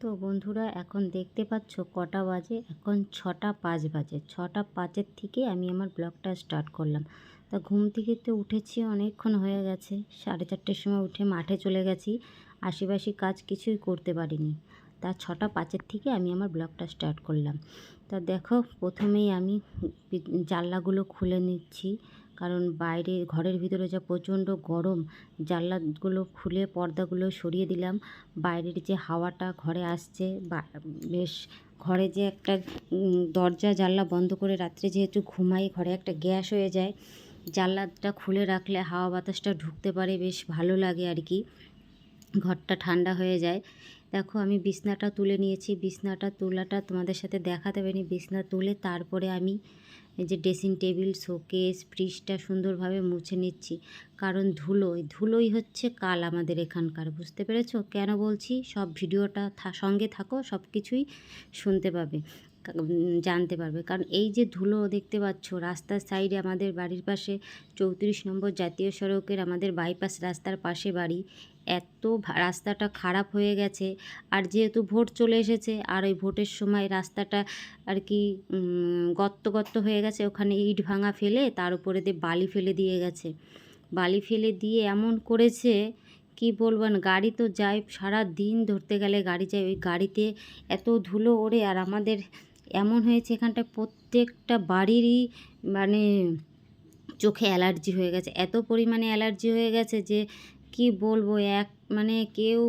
তো বন্ধুরা, এখন দেখতে পাচ্ছ কটা বাজে। এখন ছটা পাঁচ বাজে। ছটা পাঁচের থেকে আমি আমার ব্লগটা স্টার্ট করলাম। তা ঘুম থেকে তো উঠেছি, অনেকক্ষণ হয়ে গেছে। সাড়ে চারটের সময় উঠে মাঠে চলে গেছি। আশেপাশি কাজ কিছুই করতে পারিনি। তা ছটা পাঁচের থেকে আমি আমার ব্লগটা স্টার্ট করলাম। তা দেখো, প্রথমেই আমি জানলাগুলো খুলে নিচ্ছি। কারণ বাইরে ঘরের ভিতরে যা প্রচণ্ড গরম, জানলাগুলো খুলে পর্দাগুলো সরিয়ে দিলাম। বাইরের যে হাওয়াটা ঘরে আসছে, বা বেশ ঘরে যে একটা দরজা, জানলা বন্ধ করে রাত্রে যেহেতু ঘুমাই, ঘরে একটা গ্যাস হয়ে যায়, জানলাটা খুলে রাখলে হাওয়া বাতাসটা ঢুকতে পারে, বেশ ভালো লাগে আর কি। ঘরটা ঠান্ডা হয়ে যায়। দেখো, আমি বিছনাটা তুলে নিয়েছি। বিছনাটা তোলাটা তোমাদের সাথে দেখাতে পারিনি। বিছনা তুলে তারপরে আমি যে ড্রেসিং টেবিল, শোকেস, ফ্রিজটা সুন্দরভাবে মুছে নিচ্ছি। কারণ ধুলোই ধুলোই হচ্ছে কাল আমাদের এখানকার, বুঝতে পেরেছ? কেন বলছি? সব ভিডিওটা সঙ্গে থাকো সব কিছুই শুনতে পাবে। জানতে পারবে। কারণ এই যে ধুলো দেখতে পাচ্ছ, রাস্তার সাইডে আমাদের বাড়ির পাশে চৌত্রিশ নম্বর জাতীয় সড়কের আমাদের বাইপাস রাস্তার পাশে বাড়ি। এত রাস্তাটা খারাপ হয়ে গেছে। আর যেহেতু ভোট চলে এসেছে, আর ওই ভোটের সময় রাস্তাটা আর কি গর্ত গর্ত হয়ে গেছে, ওখানে ইট ভাঙা ফেলে, তার উপরে দিয়ে বালি ফেলে দিয়ে গেছে। বালি ফেলে দিয়ে এমন করেছে, কি বলবেন গাড়ি তো যায় সারা দিন ধরতে গেলে, গাড়ি যায়, ওই গাড়িতে এত ধুলো ওড়ে, আর আমাদের এমন হয়েছে এখানটায় প্রত্যেকটা বাড়িরই মানে চোখে অ্যালার্জি হয়ে গেছে। এত পরিমাণে অ্যালার্জি হয়ে গেছে যে কি বলব, এক মানে কেউ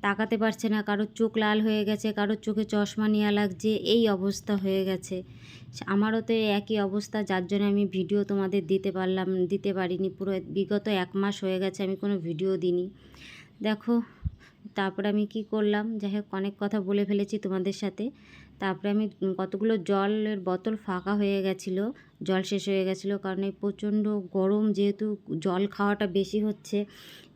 তাকাতে পারছে না, কারোর চোখ লাল হয়ে গেছে, কারোর চোখে চশমা নেওয়া লাগছে, এই অবস্থা হয়ে গেছে। আমারও তো একই অবস্থা, যার জন্য আমি ভিডিও তোমাদের দিতে পারলাম, দিতে পারিনি। পুরো বিগত এক মাস হয়ে গেছে আমি কোনো ভিডিও দিইনি। দেখো, তারপরে আমি কি করলাম? যাই হোক অনেক কথা বলে ফেলেছি তোমাদের সাথে। তারপরে আমি কতগুলো জলের বোতল ফাঁকা হয়ে গেছিল, জল শেষ হয়ে গেছিল, কারণ এই প্রচণ্ড গরম যেহেতু জল খাওয়াটা বেশি হচ্ছে,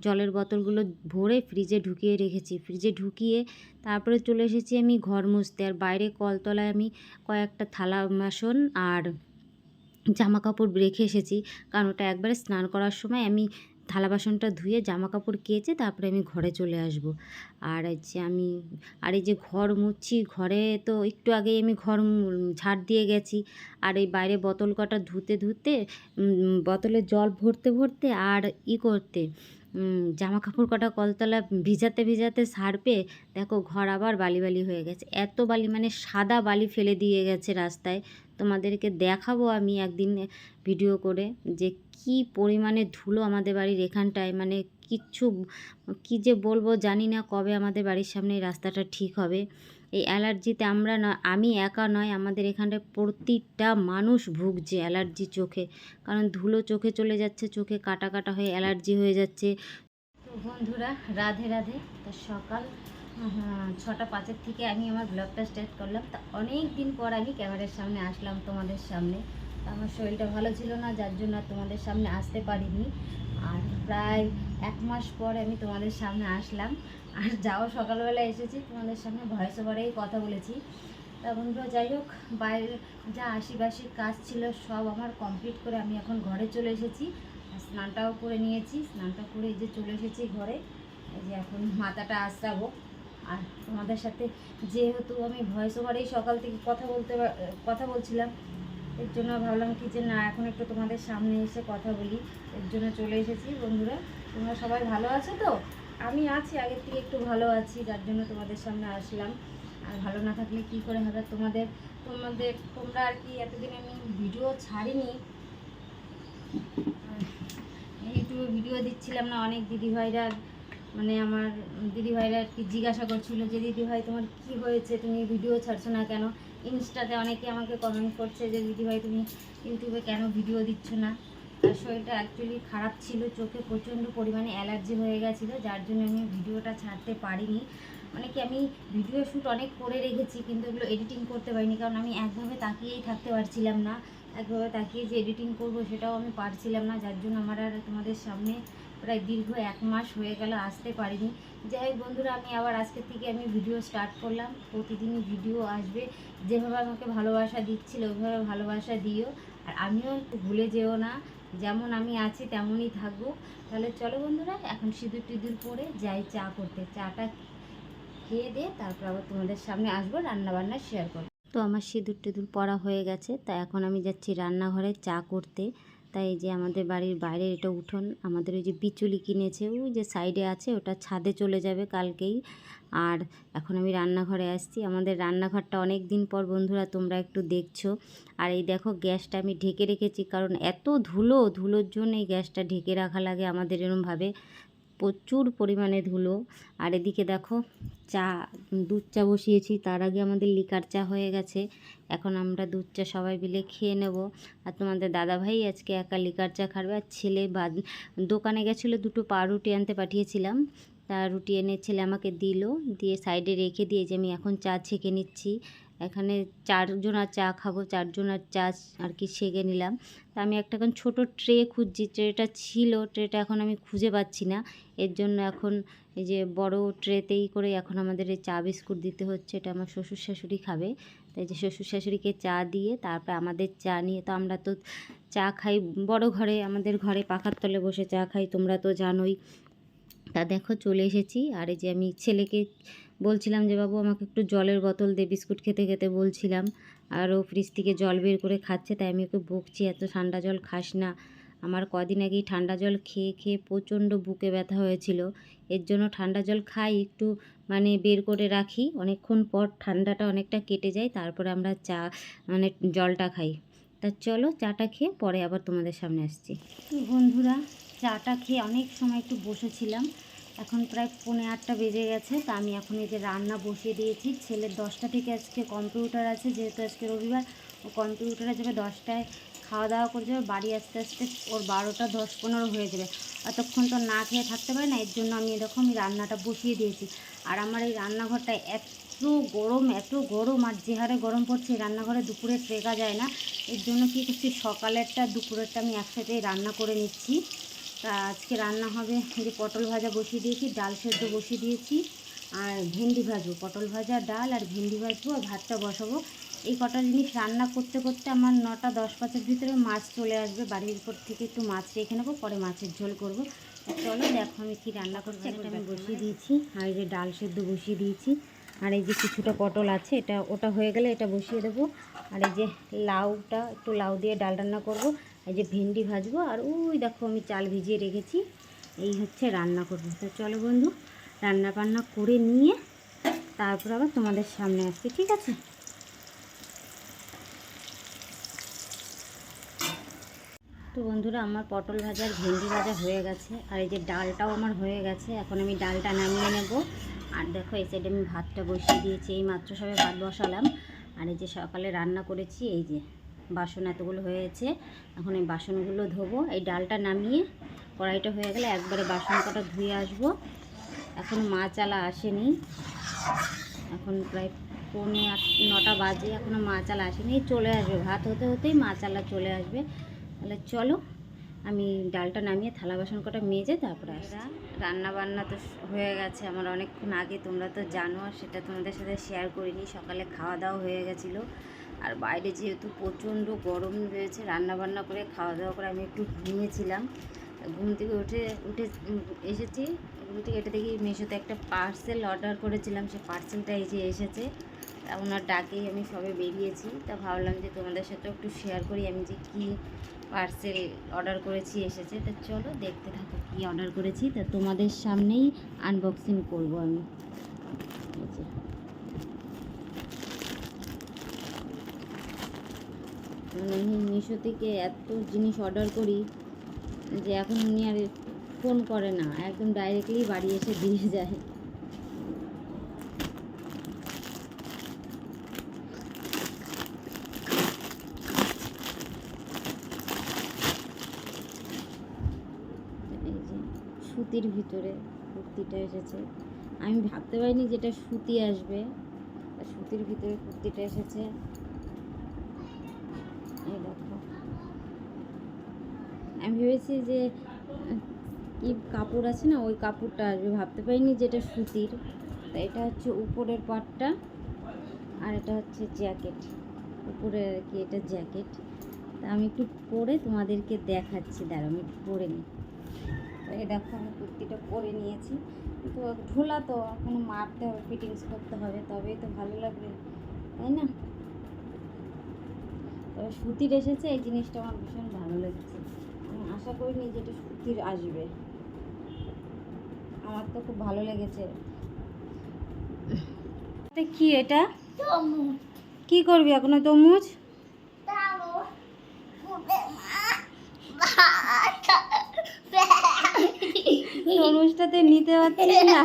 জলের বোতলগুলো ভরে ফ্রিজে ঢুকিয়ে রেখেছি। ফ্রিজে ঢুকিয়ে তারপরে চলে এসেছি আমি ঘর মুছতে। আর বাইরে কলতলায় আমি কয়েকটা থালা বাসন আর জামা কাপড় রেখে এসেছি, কারণ ওটা একবারে স্নান করার সময় আমি থালা বাসনটা ধুয়ে জামা কাপড় কেচে তারপরে আমি ঘরে চলে আসব। আর হচ্ছে আমি, আর এই যে ঘর মুছছি, ঘরে তো একটু আগেই আমি ঘর ঝাড় দিয়ে গেছি। আর এই বাইরে বোতল কটা ধুতে ধুতে বোতলে জল ভরতে ভরতে আর ই করতে জামা কাপড় কটা কলতলা ভিজাতে ভিজাতে সারপে দেখো ঘর আবার বালি বালি হয়ে গেছে। এত বালি মানে সাদা বালি ফেলে দিয়ে গেছে রাস্তায়। তোমাদেরকে দেখাবো আমি একদিন ভিডিও করে যে কি পরিমাণে ধুলো আমাদের বাড়ির এখানটায়। মানে কিচ্ছু কী যে বলব জানি না কবে আমাদের বাড়ির সামনে এই রাস্তাটা ঠিক হবে। এই অ্যালার্জিতে আমরা না, আমি একা নয়, আমাদের এখানটায় প্রতিটা মানুষ ভুগছে অ্যালার্জি চোখে। কারণ ধুলো চোখে চলে যাচ্ছে, চোখে কাটা কাটা হয়ে অ্যালার্জি হয়ে যাচ্ছে। তো বন্ধুরা, রাধে রাধে। সকাল ছটা পাঁচের থেকে আমি আমার ব্লগটা স্টার্ট করলাম। তা অনেক দিন পর আমি ক্যামেরার সামনে আসলাম তোমাদের সামনে। আমার শরীরটা ভালো ছিল না, যার জন্য তোমাদের সামনে আসতে পারিনি। আর প্রায় এক মাস পর আমি তোমাদের সামনে আসলাম। আর যাও, সকালবেলা এসেছি তোমাদের সামনে ভয়েস ওভারেই কথা বলেছি। তা বন্ধুরা, যাই হোক, বাইরে যা আশিবাসির কাজ ছিল সব আমার কমপ্লিট করে আমি এখন ঘরে চলে এসেছি। স্নানটাও করে নিয়েছি। স্নানটা করে এই যে চলে এসেছি ঘরে। এই যে এখন মাথাটা আশ্রাবো আর তোমাদের সাথে যেহেতু আমি ভয়েস ওভারেই সকাল থেকে কথা বলতে কথা বলছিলাম, এর জন্য ভাবলাম কি যে না, এখন একটু তোমাদের সামনে এসে কথা বলি। এর জন্য চলে এসেছি বন্ধুরা। তোমরা সবাই ভালো আছো তো? আমি আছি, আগের থেকে একটু ভালো আছি, যার জন্য তোমাদের সামনে আসলাম। আর ভালো না থাকলে কি করে হবে তোমাদের? তোমাদের, তোমরা আর কি এতদিন আমি ভিডিও ছাড়িনি। ইউটিউবে ভিডিও দিচ্ছিলাম না, অনেক দিদিভাইরা মানে আমার দিদিভাইরা আর কি জিজ্ঞাসা করছিল যে দিদিভাই তোমার কি হয়েছে? তুমি ভিডিও ছাড়ছো না কেন? ইনস্টাতে অনেকে আমাকে কমেন্ট করছে যে দিদিভাই তুমি ইউটিউবে কেন ভিডিও দিচ্ছ না? তার শরীরটা অ্যাকচুয়ালি খারাপ ছিল, চোখে প্রচণ্ড পরিমাণে অ্যালার্জি হয়ে গেছিল, যার জন্য আমি ভিডিওটা ছাড়তে পারিনি। মানে কি, আমি ভিডিও শ্যুট অনেক করে রেখেছি, কিন্তু এগুলো এডিটিং করতে পারিনি, কারণ আমি একভাবে তাকিয়েই থাকতে পারছিলাম না। একভাবে তাকিয়ে যে এডিটিং করব সেটাও আমি পারছিলাম না, যার জন্য আমার আর তোমাদের সামনে প্রায় দীর্ঘ এক মাস হয়ে গেল, আসতে পারিনি। যাই হোক বন্ধুরা, আমি আবার আজকে থেকে আমি ভিডিও স্টার্ট করলাম। প্রতিদিনই ভিডিও আসবে। যেভাবে আমাকে ভালোবাসা দিচ্ছিল, ওইভাবে ভালোবাসা দিও। আর আমিও ভুলে যেও না, যেমন আমি আছি তেমনই থাকব। তাহলে চলো বন্ধুরা, এখন সিঁদুর টিঁদুর পরে যাই চা করতে। চাটা খেয়ে দিয়ে তারপর আবার তোমাদের সামনে আসব রান্না বান্না শেয়ার করব। তো আমার সিঁদুর টিঁদুর পরা হয়ে গেছে তা এখন আমি যাচ্ছি রান্নাঘরে চা করতে। তাই যে আমাদের বাড়ির বাইরের এটা উঠোন, আমাদের ওই যে বিচুলি কিনেছে, ওই যে সাইডে আছে, ওটা ছাদে চলে যাবে কালকেই। আর এখন আমি রান্নাঘরে আসছি। আমাদের রান্নাঘরটা অনেক দিন পর বন্ধুরা তোমরা একটু দেখছ। আর এই দেখো গ্যাসটা আমি ঢেকে রেখেছি, কারণ এত ধুলো, ধুলোর জন্য এই গ্যাসটা ঢেকে রাখা লাগে আমাদের এরমভাবে। প্রচুর পরিমাণে ধুলো। আর এদিকে দেখো চা দুধ চা বসিয়েছি। তার আগে আমাদের লিকার চা হয়ে গেছে। এখন আমরা দুধ চা সবাই মিলে খেয়ে নেব। আর তোমাদের দাদাভাই আজকে একা লিকার চা খাবে। আর ছেলে বা দোকানে গেছিল দুটো পাউরুটি আনতে পাঠিয়েছিলাম। তা রুটি এনে ছেলে আমাকে দিল। দিয়ে সাইডে রেখে দিয়ে যে আমি এখন চা ছেঁকে নিচ্ছি। এখানে চারজনার চা খাব, চারজনার চা আর কি ছেঁকে নিলাম। তা আমি একটা এখন ছোটো ট্রে খুঁজছি। ট্রেটা ছিল, ট্রেটা এখন আমি খুঁজে পাচ্ছি না। এর জন্য এখন এই যে বড় ট্রেতেই করে এখন আমাদের এই চা বিস্কুট দিতে হচ্ছে, এটা আমার শ্বশুর শাশুড়ি খাবে। তাই যে শ্বশুর শাশুড়িকে চা দিয়ে তারপরে আমাদের চা নিয়ে তো আমরা তো চা খাই বড় ঘরে, আমাদের ঘরে পাখার তলে বসে চা খাই, তোমরা তো জানোই। তা দেখো চলে এসেছি, আর এই যে আমি ছেলেকে বলছিলাম যে, বাবু, আমাকে একটু জলের বোতল দে। বিস্কুট খেতে খেতে বলছিলাম। আর ও ফ্রিজ থেকে জল বের করে খাচ্ছে, তাই আমি ওকে বকছি, এত ঠান্ডা জল খাস না। আমার কদিন আগেই ঠান্ডা জল খেয়ে খেয়ে প্রচণ্ড বুকে ব্যথা হয়েছিল। এর জন্য ঠান্ডা জল খাই, একটু মানে বের করে রাখি। অনেকক্ষণ পর ঠান্ডাটা অনেকটা কেটে যায়, তারপরে আমরা চা মানে জলটা খাই। তা চলো চাটা খেয়ে পরে আবার তোমাদের সামনে আসছি। বন্ধুরা, চাটা খেয়ে অনেক সময় একটু বসেছিলাম। এখন প্রায় পৌনে আটটা বেজে গেছে, তা আমি এখন এই যে রান্না বসিয়ে দিয়েছি। ছেলের দশটা থেকে আজকে কম্পিউটার আছে, যেহেতু আজকে রবিবার, ও কম্পিউটারে যাবে দশটায় খাওয়া দাওয়া করে যাবে, বাড়ি আস্তে আস্তে ওর বারোটা, দশ, পনেরো হয়ে যাবে। অতক্ষণ তো না খেয়ে থাকতে পারে না, এর জন্য আমি এরকম রান্নাটা বসিয়ে দিয়েছি। আর আমার এই রান্নাঘরটা এত গরম এত গরম, আর যে হারে গরম পড়ছে রান্নাঘরে দুপুরে ট্রেকা যায় না। এর জন্য কী করছি, সকালেরটা, দুপুরেরটা আমি একসাথেই রান্না করে নিচ্ছি। তা আজকে রান্না হবে যে পটল ভাজা বসিয়ে দিয়েছি, ডাল সেদ্ধ বসিয়ে দিয়েছি, আর ভেন্ডি ভাজবো। পটল ভাজা, ডাল, আর ভেন্ডি ভাজবো, আর ভাতটা বসাবো। এই কটা জিনিস রান্না করতে করতে আমার নটা দশ পাঁচের ভিতরে মাছ চলে আসবে বাড়ির উপর থেকে। একটু মাছ রেখে নেব পরে মাছের ঝোল করব। চলো দেখো আমি কী রান্না করছি একটা আমি বসিয়ে দিয়েছি। আর এই যে ডাল সেদ্ধ বসিয়ে দিয়েছি। আর এই যে কিছুটা পটল আছে এটা ওটা হয়ে গেলে এটা বসিয়ে দেবো। আর এই যে লাউটা একটু লাউ দিয়ে ডাল রান্না করব। এই যে ভেন্ডি ভাজবো আর ওই দেখো আমি চাল ভিজিয়ে রেখেছি। এই হচ্ছে রান্না করব। তো চলো বন্ধু রান্না বান্না করে নিয়ে তারপর আবার তোমাদের সামনে আসছি ঠিক আছে? তো বন্ধুরা, আমার পটল ভাজার ভেন্ডি ভাজা হয়ে গেছে, আর এই যে ডালটাও আমার হয়ে গেছে, এখন আমি ডালটা নামিয়ে নেব। আর দেখো, এই সাইডে আমি ভাতটা বসিয়ে দিয়েছি, এই মাত্র সবে ভাত বসালাম। আর এই যে সকালে রান্না করেছি, এই যে বাসন এতগুলো হয়েছে, এখন এই বাসনগুলো ধোবো। এই ডালটা নামিয়ে কড়াইটা হয়ে গেলে একবারে বাসন কটা ধুয়ে আসব। এখন মাছ আলা আসেনি। এখন প্রায় পৌনে আট, নটা বাজে এখনও মাছ আলা আসেনি। চলে আসবে, ভাত হতে হতেই মাছ আলা চলে আসবে। তাহলে চলো, আমি ডালটা নামিয়ে থালা বাসন কটা মেজে তারপরে আসা রান্না বান্না তো হয়ে গেছে, আমার অনেকক্ষণ আগে তোমরা তো জানো, আর সেটা তোমাদের সাথে শেয়ার করিনি, সকালে খাওয়া দাওয়া হয়ে গেছিল। আর বাইরে যেহেতু প্রচণ্ড গরম রয়েছে রান্না বান্না করে, খাওয়া দাওয়া করে আমি একটু ঘুমিয়েছিলাম। ঘুম থেকে উঠে উঠে এসেছি, ঘুম থেকে এটা দেখি মেশোতে একটা পার্সেল অর্ডার করেছিলাম, সে পার্সেলটা এই যে এসেছে। ওনার ডাকেই আমি সবে বেরিয়েছি, তা ভাবলাম যে তোমাদের সাথে একটু শেয়ার করি, আমি যে কী পার্সেল অর্ডার করেছি, এসেছে। তো চলো দেখতে থাকো কী অর্ডার করেছি। তা তোমাদের সামনেই আনবক্সিং করব আমি। মানে মিশো থেকে এত জিনিস অর্ডার করি যে এখন উনি আর ফোন করে না, একদম ডাইরেক্টলি বাড়ি এসে দিয়ে যায় এই যে সুতির ভিতরে কুর্তিটা এসেছে। আমি ভাবতে পারিনি যেটা সুতি আসবে। সুতির ভিতরে কুর্তিটা এসেছে। এই দেখো। আমি ভেবেছি যে, কি কাপড় আছে না, ওই কাপড়টা আসবে। ভাবতে পারিনি যে এটা সুতির। তা এটা হচ্ছে উপরের পাটটা আর এটা হচ্ছে জ্যাকেট। উপরে আর কি এটা জ্যাকেট। তা আমি একটু পরে তোমাদেরকে দেখাচ্ছি। দাঁড়াও, আমি একটু পরে নিই। এই দেখো আমি কুর্তিটা পরে নিয়েছি। তো ঢোলা তো এখনও মারতে হবে ফিটিংস করতে হবে তবেই তো ভালো লাগবে তাই না? তবে সুতির এসেছে এই জিনিসটা আমার ভীষণ ভালো লেগেছে। আমি আশা করিনি যে এটা সুতির আসবে। আমার তো খুব ভালো লেগেছে। কি এটা? কি করবি এখনও তরমুজ তরমুজটাতে নিতে পারছিস না।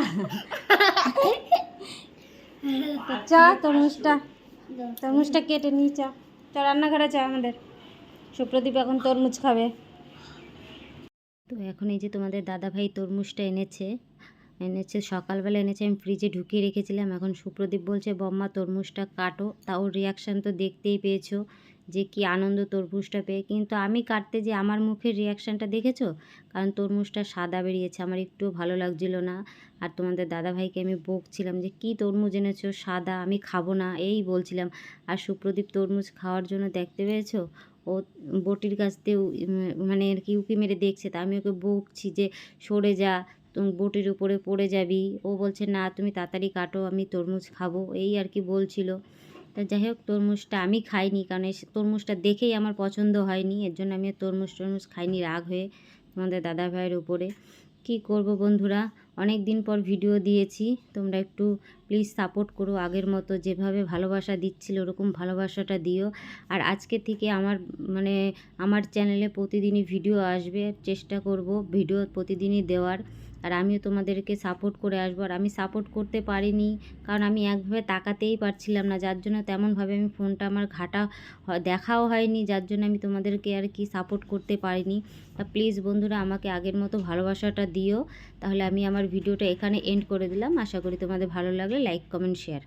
চা, তরমুজটা। তরমুজটা কেটে নিয়ে চা। চা, রান্নাঘরে চা আমাদের। সুপ্রদীপ এখন তরমুজ খাবে। তো এখন এই যে তোমাদের দাদা ভাই তরমুজটা এনেছে এনেছে, সকালবেলা এনেছে, আমি ফ্রিজে ঢুকিয়ে রেখেছিলাম। এখন সুপ্রদীপ বলছে, বম্মা, তরমুজটা কাটো। তা ওর রিয়াকশান তো দেখতেই পেয়েছ। যে কি আনন্দ তরমুজটা পেয়ে। কিন্তু আমি কাটতে যে আমার মুখের রিয়াকশানটা দেখেছ? কারণ তরমুজটা সাদা বেরিয়েছে, আমার একটুও ভালো লাগছিল না। আর তোমাদের দাদা ভাইকে আমি বকছিলাম যে, কি তরমুজ এনেছো? সাদা, আমি খাব না। এই বলছিলাম। আর সুপ্রদীপ তরমুজ খাওয়ার জন্য দেখতে পেয়েছ? ও বটির কাছ দিয়ে মানে আর কি উকি মেরে দেখছে। তা আমি ওকে বকছি যে, সরে যা, তুমি বটির উপরে পড়ে যাবি। ও বলছে, না, তুমি তাড়াতাড়ি কাটো, আমি তরমুজ খাব। এই আর কি বলছিল। তা যাই হোক, তরমুজটা আমি খাইনি, কারণ এই তরমুজটা দেখেই আমার পছন্দ হয়নি। এর জন্য আমি তরমুজ টরমুজ খাইনি রাগ হয়ে তোমাদের দাদা ভাইয়ের উপরে। কি করব বন্ধুরা? অনেক দিন পর ভিডিও দিয়েছি। তোমরা একটু প্লিজ সাপোর্ট করো আগের মতো, যেভাবে ভালোবাসা দিচ্ছিল ওরকম ভালোবাসাটা দিও। আর আজকে থেকে আমার মানে আমার চ্যানেলে প্রতিদিনই ভিডিও আসবে, চেষ্টা করব ভিডিও প্রতিদিনই দেওয়ার। আর আমিও তোমাদেরকে সাপোর্ট করে আসব। আর আমি সাপোর্ট করতে পারিনি, কারণ আমি একভাবে তাকাতেই পারছিলাম না। যার জন্য তেমনভাবে আমি ফোনটা আমার ঘাটা দেখাও হয়নি, যার জন্য আমি তোমাদেরকে আর কি সাপোর্ট করতে পারিনি। তা প্লিজ বন্ধুরা, আমাকে আগের মতো ভালোবাসাটা দিও। তাহলে আমি আমার ভিডিওটা এখানে এন্ড করে দিলাম। আশা করি তোমাদের ভালো লাগলে লাইক কমেন্ট শেয়ার